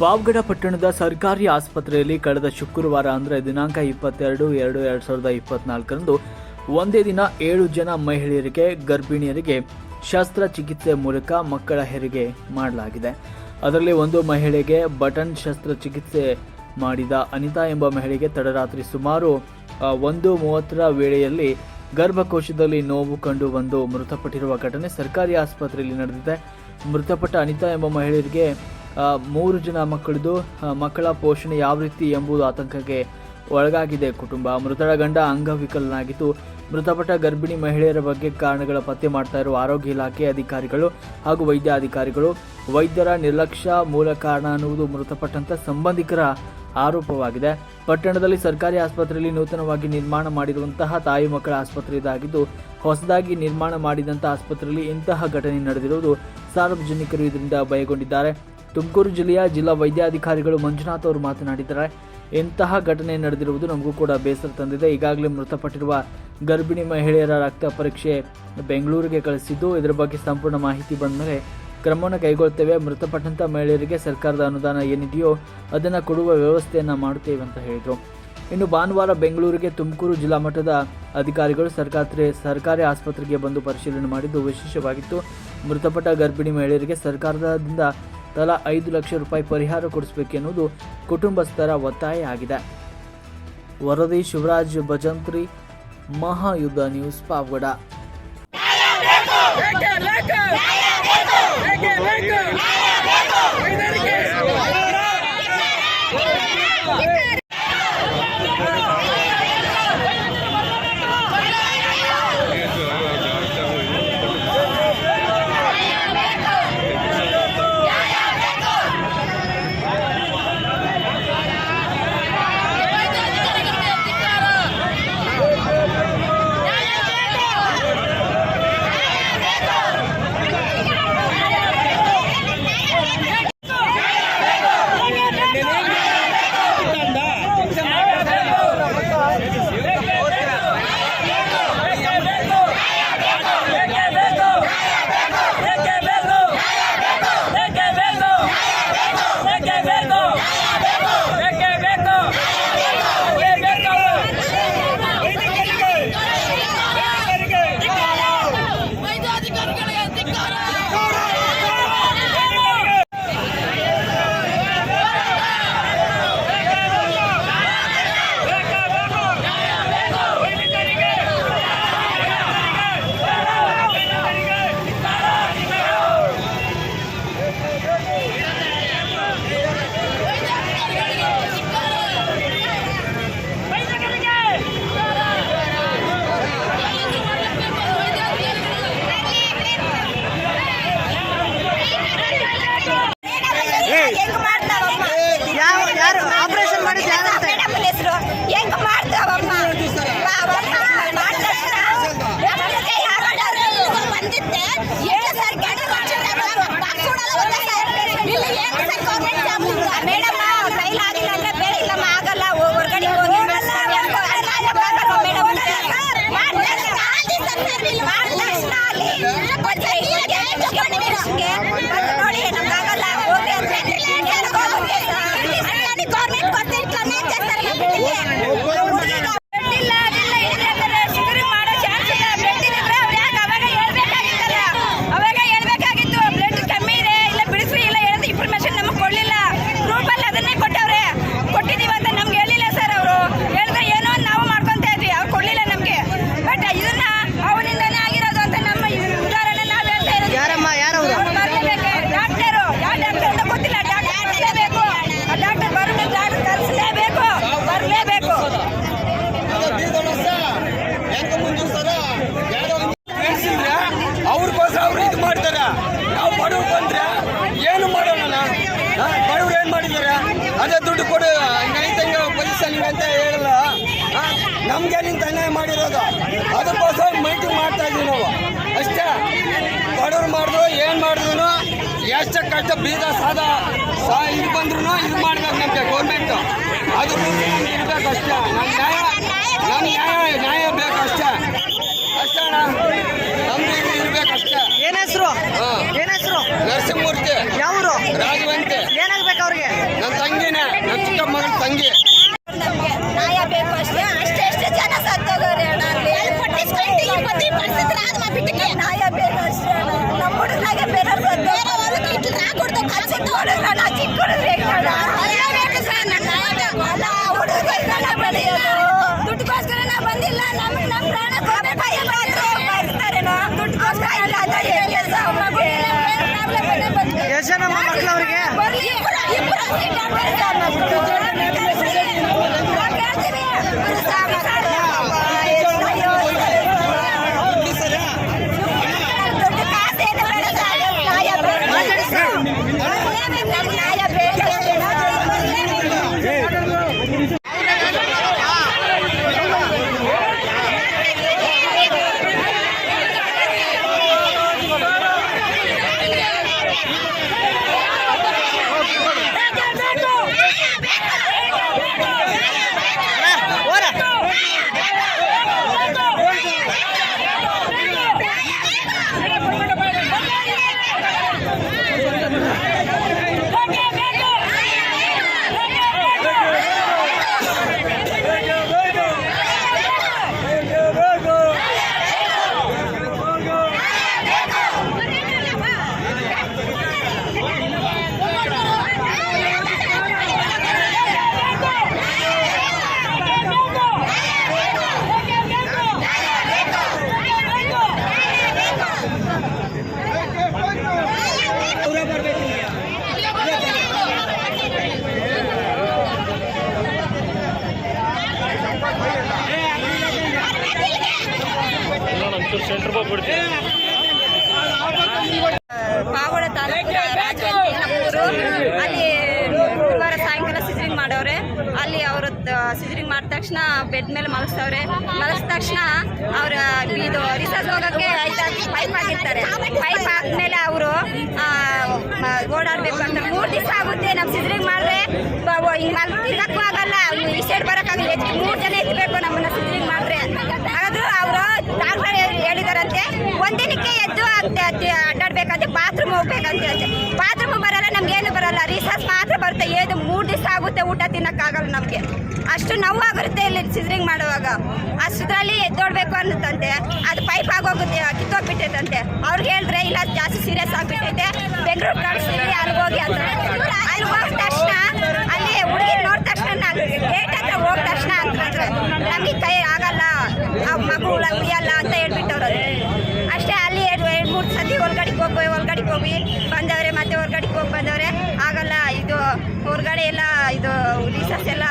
ಪಾವಗಡ ಪಟ್ಟಣದ ಸರ್ಕಾರಿ ಆಸ್ಪತ್ರೆಯಲ್ಲಿ ಕಳೆದ ಶುಕ್ರವಾರ, ಅಂದರೆ ದಿನಾಂಕ ಇಪ್ಪತ್ತೆರಡು, ಎರಡು ಎರಡು ಸಾವಿರದ ಇಪ್ಪತ್ನಾಲ್ಕರಂದು ಒಂದೇ ದಿನ ಏಳು ಜನ ಮಹಿಳೆಯರಿಗೆ, ಗರ್ಭಿಣಿಯರಿಗೆ ಶಸ್ತ್ರಚಿಕಿತ್ಸೆ ಮೂಲಕ ಮಕ್ಕಳ ಹೆರಿಗೆ ಮಾಡಲಾಗಿದೆ. ಅದರಲ್ಲಿ ಒಂದು ಮಹಿಳೆಗೆ ಬಟನ್ ಶಸ್ತ್ರಚಿಕಿತ್ಸೆ ಮಾಡಿದ ಅನಿತಾ ಎಂಬ ಮಹಿಳೆಗೆ ತಡರಾತ್ರಿ ಸುಮಾರು ಒಂದು ಮೂವತ್ತರ ವೇಳೆಯಲ್ಲಿ ಗರ್ಭಕೋಶದಲ್ಲಿ ನೋವು ಕಂಡು ಬಂದು ಮೃತಪಟ್ಟಿರುವ ಘಟನೆ ಸರ್ಕಾರಿ ಆಸ್ಪತ್ರೆಯಲ್ಲಿ ನಡೆದಿದೆ. ಮೃತಪಟ್ಟ ಅನಿತಾ ಎಂಬ ಮಹಿಳೆಯರಿಗೆ ಮೂರು ಜನ ಮಕ್ಕಳದು ಮಕ್ಕಳ ಪೋಷಣೆ ಯಾವ ರೀತಿ ಎಂಬುದು ಆತಂಕಕ್ಕೆ ಒಳಗಾಗಿದೆ. ಕುಟುಂಬ ಮೃತರ ಗಂಡ ಅಂಗವಿಕಲನಾಗಿದ್ದು, ಮೃತಪಟ್ಟ ಗರ್ಭಿಣಿ ಮಹಿಳೆಯರ ಬಗ್ಗೆ ಕಾರಣಗಳ ಪತ್ತೆ ಮಾಡ್ತಾ ಇರುವ ಆರೋಗ್ಯ ಇಲಾಖೆ ಅಧಿಕಾರಿಗಳು ಹಾಗೂ ವೈದ್ಯ ಅಧಿಕಾರಿಗಳು ವೈದ್ಯರ ನಿರ್ಲಕ್ಷ್ಯ ಮೂಲ ಕಾರಣ ಅನ್ನುವುದು ಮೃತಪಟ್ಟಂತ ಸಂಬಂಧಿಕರ ಆರೋಪವಾಗಿದೆ. ಪಟ್ಟಣದಲ್ಲಿ ಸರ್ಕಾರಿ ಆಸ್ಪತ್ರೆಯಲ್ಲಿ ನೂತನವಾಗಿ ನಿರ್ಮಾಣ ಮಾಡಿರುವಂತಹ ತಾಯಿ ಮಕ್ಕಳ ಆಸ್ಪತ್ರೆ ಇದಾಗಿದ್ದು, ಹೊಸದಾಗಿ ನಿರ್ಮಾಣ ಮಾಡಿದಂತಹ ಆಸ್ಪತ್ರೆಯಲ್ಲಿ ಇಂತಹ ಘಟನೆ ನಡೆದಿರುವುದು ಸಾರ್ವಜನಿಕರು ಇದರಿಂದ ಭಯಗೊಂಡಿದ್ದಾರೆ. ತುಮಕೂರು ಜಿಲ್ಲೆಯ ಜಿಲ್ಲಾ ವೈದ್ಯಾಧಿಕಾರಿಗಳು ಮಂಜುನಾಥ್ ಅವರು ಮಾತನಾಡಿದ್ದಾರೆ. ಇಂತಹ ಘಟನೆ ನಡೆದಿರುವುದು ನಮಗೂ ಕೂಡ ಬೇಸರ ತಂದಿದೆ. ಈಗಾಗಲೇ ಮೃತಪಟ್ಟಿರುವ ಗರ್ಭಿಣಿ ಮಹಿಳೆಯರ ರಕ್ತ ಪರೀಕ್ಷೆ ಬೆಂಗಳೂರಿಗೆ ಕಳಿಸಿದ್ದು, ಇದರ ಬಗ್ಗೆ ಸಂಪೂರ್ಣ ಮಾಹಿತಿ ಬಂದ ಮೇಲೆ ಕ್ರಮವನ್ನು ಕೈಗೊಳ್ತೇವೆ. ಮೃತಪಟ್ಟಂತ ಮಹಿಳೆಯರಿಗೆ ಸರ್ಕಾರದ ಅನುದಾನ ಏನಿದೆಯೋ ಅದನ್ನು ಕೊಡುವ ವ್ಯವಸ್ಥೆಯನ್ನು ಮಾಡುತ್ತೇವೆ ಅಂತ ಹೇಳಿದರು. ಇನ್ನು ಭಾನುವಾರ ಬೆಂಗಳೂರಿಗೆ ತುಮಕೂರು ಜಿಲ್ಲಾ ಮಟ್ಟದ ಅಧಿಕಾರಿಗಳು ಸರ್ಕಾರಿ ಸರ್ಕಾರಿ ಆಸ್ಪತ್ರೆಗೆ ಬಂದು ಪರಿಶೀಲನೆ ಮಾಡಿದ್ದು ವಿಶೇಷವಾಗಿತ್ತು. ಮೃತಪಟ್ಟ ಗರ್ಭಿಣಿ ಮಹಿಳೆಯರಿಗೆ ಸರ್ಕಾರದಿಂದ ತಲಾ ಐದು ಲಕ್ಷ ರೂಪಾಯಿ ಪರಿಹಾರ ಕೊಡಿಸಬೇಕೆನ್ನುವುದು ಕುಟುಂಬಸ್ಥರ ಒತ್ತಾಯ ಆಗಿದೆ. ವರದಿ ಶಿವರಾಜ್ ಭಜಂತ್ರಿ, ಮಹಾಯುದ್ಧ ನ್ಯೂಸ್ ಪಾವಗಡ. ಮಾಡ್ದ ತಕ್ಷಣ ಅಲ್ಲಿ ಸರ್ ಇಲ್ಲಿ ಮಾಡ್ದ ತಕ್ಷಣ ಅಲ್ಲಿ ಬಂದ್ರೆ ಇವಾಗ ಏನ್ ತಗೊಂಡಿದ್ದೀರ ಹಂಗೆ? ಬಂದು ನೋಡಿ ನಮ್ಗಾಗಲ್ಲ ಹೋಗಿ ಅಂದ್ರೆ ಗೌರ್ಮೆಂಟ್ ಕೊಡ್ತಿರ್ತಾನೆ ಸರ್ ಹುಡುಗಿಗೆ ಇಲ್ಲ ಅದಿಲ್ಲ ಇದೆ ಅಂದ್ರೆ ಶುಗರ್ ಮಾಡೋ ಚಾನ್ಸ್ ಇಲ್ಲ ಬ್ಲಡ್ ಇದ್ರೆ ಅವ್ರು ಯಾಕೆ ಅವಾಗ ಹೇಳ್ಬೇಕಾಗಿತ್ತಲ್ಲ ಅವಾಗ ಹೇಳ್ಬೇಕಾಗಿತ್ತು ಬ್ಲಡ್ ಕಮ್ಮಿ ಇದೆ ಇಲ್ಲ ಬಿಡಿಸ್ರಿ ಇಲ್ಲ ಹೇಳಿದ ಇನ್ಫಾರ್ಮೇಶನ್ ನಮಗೆ ಕೊಡ್ಲಿಲ್ಲ ಗ್ರೂಪ್ ಅಲ್ಲಿ ಅದನ್ನೇ ಕೊಟ್ಟವ್ರೆ ಕೊಟ್ಟಿದೀವಿ ಅಂತ ನಮ್ಗೆ ಹೇಳಿಲ್ಲ ಸರ್ ಅವರು ಹೇಳಿದ್ರೆ ಏನೋ ಒಂದು ನಾವು ಮಾಡ್ಕೊಂತ ಇದ್ವಿ ಅವ್ರು ಕೊಡ್ಲಿಲ್ಲ ನಮ್ಗೆ ಬಟ್ ಇದನ್ನ ಅವನಿಂದಾನೇ ಆಗಿರೋದು ಅಂತ ನಮ್ಮ ಉದಾಹರಣೆ ನಾವು ಹೇಳ್ತಾ ಇರೋದು ಯಾರಮ್ಮ ಯಾರವ್ರು ಅವ್ರು ಬರ್ಲೇಬೇಕು ಡಾಕ್ಟರು ಯಾವ ಡಾಕ್ಟರ್ ಅಂತ ಗೊತ್ತಿಲ್ಲ ಡಾಕ್ಟರ್ ಬರಲೇಬೇಕು ಆ ಡಾಕ್ಟರ್ ಬರಲಿ ಡಾಕ್ಟರ್ ಕರೆಸಲೇಬೇಕು ಬರಲೇಬೇಕು ಅವ್ರಿಗೋಸ್ಕರ ಅವ್ರು ಇದು ಮಾಡ್ತಾರೆ ನಾವು ಬಡವ್ರು ಬಂದ್ರೆ ಏನು ಮಾಡೋಣ ಬಡವ್ರು ಏನು ಮಾಡಿದ್ದಾರೆ ಅದೇ ದುಡ್ಡು ಕೊಡು ನೈತಂಗ ಪೊಸಿಷನ್ ಅಂತ ಹೇಳಲ್ಲ ಆ, ನಮ್ಗೆ ನಿಂತ ಅನ್ಯಾಯ ಮಾಡಿರೋದು ಅದಕ್ಕೋಸ್ಕರ ಮೈಟಿಂಗ್ ಮಾಡ್ತಾ ಇದೀವಿ ನಾವು ಅಷ್ಟೇ ಬಡವ್ರು ಮಾಡಿದ್ರು ಏನು ಮಾಡಿದ್ರು ಎಷ್ಟು ಕಷ್ಟ ಬೀದ ಸಾದ ಸಾ ಇದು ಬಂದ್ರು ಇದು ಮಾಡ್ಬೇಕು ನಮಗೆ ಗೌರ್ಮೆಂಟ್ ಅದು ಇರ್ಬೇಕು ಅಷ್ಟೇ. ನಮ್ಮ ನ್ಯಾಯ ನಮ್ಮ ನ್ಯಾಯ ನ್ಯಾಯ ಬೇಕು ಅಷ್ಟೇ. ಅಷ್ಟೇ ನಮ್ದು ಇದು ಇರ್ಬೇಕಷ್ಟೇ ಏನ್ ಹೆಸರು. ಏನ್ ಹೆಸರು? ನರಸಿಂಹಮೂರ್ತಿ. ಯಾವ್ರು? ರಾಜವಂತೆ ಏನಾಗ್ಬೇಕು ಅವ್ರಿಗೆ? ಜನ ಸಿಜರಿಂಗ್ ಮಾಡಿದ ತಕ್ಷಣ ಬೆಡ್ ಮೇಲೆ ಮಲಗಿಸ್ತವ್ರೆ ಮಲಗಿದ ತಕ್ಷಣ ಅವ್ರ, ಇದು ರಿಸರ್ಚ್ ಹೋಗೋಕ್ಕೆ ಪೈಪ್ ಆಗಿರ್ತಾರೆ ಪೈಪ್ ಆದ್ಮೇಲೆ ಅವರು ಓಡಾಡ್ಬೇಕು ಅಂತ. ಮೂರು ದಿವಸ ಆಗುತ್ತೆ ನಮ್ಮ ಸಿಜರಿಂಗ್ ಮಾಡಿದ್ರೆ. ಹಿಂಗೆ ಮಲ್, ತಿನ್ನಕ್ಕೂ ಆಗಲ್ಲ. ಈ ಸೈಡ್ ಬರೋಕ್ಕಾಗಲ್ಲ ಹೆಚ್ಚು ಮೂರು ಜನ ಎತ್ತಬೇಕು ನಮ್ಮನ್ನ ಸಿಜರಿಂಗ್ ಮಾಡಿದ್ರೆ. ಆದ್ರೂ ಅವರು ಡಾಕ್ಟರ್ ಹೇಳಿದಾರಂತೆ. ಒಂದಿನಕ್ಕೆ ಎದ್ದು ಅಡ್ಡಾಡ್ಬೇಕಂತೆ ಬಾತ್ರೂಮ್ ಹೋಗ್ಬೇಕಂತೆ ಬಾತ್ರೂಮ್ ಬರಲ್ಲ ಏನು ಬರಲ್ಲ. ರಿಸರ್ಚ್ ಮಾತ್ರ ಬರುತ್ತೆ ಏದು ಮೂರು ದಿವಸ ಆಗುತ್ತೆ ಊಟ ತಿನ್ನಕ್ಕಾಗಲ್ಲ ನಮಗೆ. ಅಷ್ಟು ನೋವಾಗುತ್ತೆ ಇಲ್ಲಿ ಸಿಜರಿಂಗ್ ಮಾಡುವಾಗ. ಅಷ್ಟರಲ್ಲಿ ಎದ್ದೋಡ್ಬೇಕು ಅನ್ನುತ್ತಂತೆ. ಅದು ಪೈಪ್ ಆಗೋಗುತ್ತೆ ಕಿತ್ತೋಗ್ಬಿಟ್ಟೈತಂತೆ. ಅವ್ರಿಗೆ ಹೇಳಿದ್ರೆ, ಇಲ್ಲ ಜಾಸ್ತಿ ಸೀರಿಯಸ್ ಆಗಿಬಿಟ್ಟೈತೆ. ಬೆಂಗಳೂರು ಕಳಿಸ್ತೀವಿ ಅಲ್ಲಿಗೆ ಹೋಗಿ ಅಂತ ಅಲ್ಲಿ ಹೋದ ತಕ್ಷಣ, ಅಲ್ಲಿ ಹುಡುಗಿ ನೋಡಿದ ತಕ್ಷಣ ಗೇಟ್ ಹತ್ರ ಹೋದ ತಕ್ಷಣ ಅಂತಂದ್ರೆ ನಮಗೆ ಕೈ ಆಗಲ್ಲ, ಆ ಮಗು ಉಳಿಯಲ್ಲ ಅಂತ ಹೇಳ್ಬಿಟ್ಟವ್ರು ಅಷ್ಟೇ, ಅಲ್ಲಿ ಎರಡು ಎರಡು, ಮೂರು ಸತಿ ಹೊರ್ಗಡೆಗೆ ಹೋಗಿ ಹೊರ್ಗಡೆಗೆ ಹೋಗಿ ಬಂದವ್ರೆ, ಮತ್ತೆ ಹೊರ್ಗಡೆಗೆ ಹೋಗಿ ಬಂದವ್ರೆ. ಆಗಲ್ಲ ಇದು ಹೊರಗಡೆ ಎಲ್ಲ ಇದು ರಿಸರ್ಚ್ ಎಲ್ಲ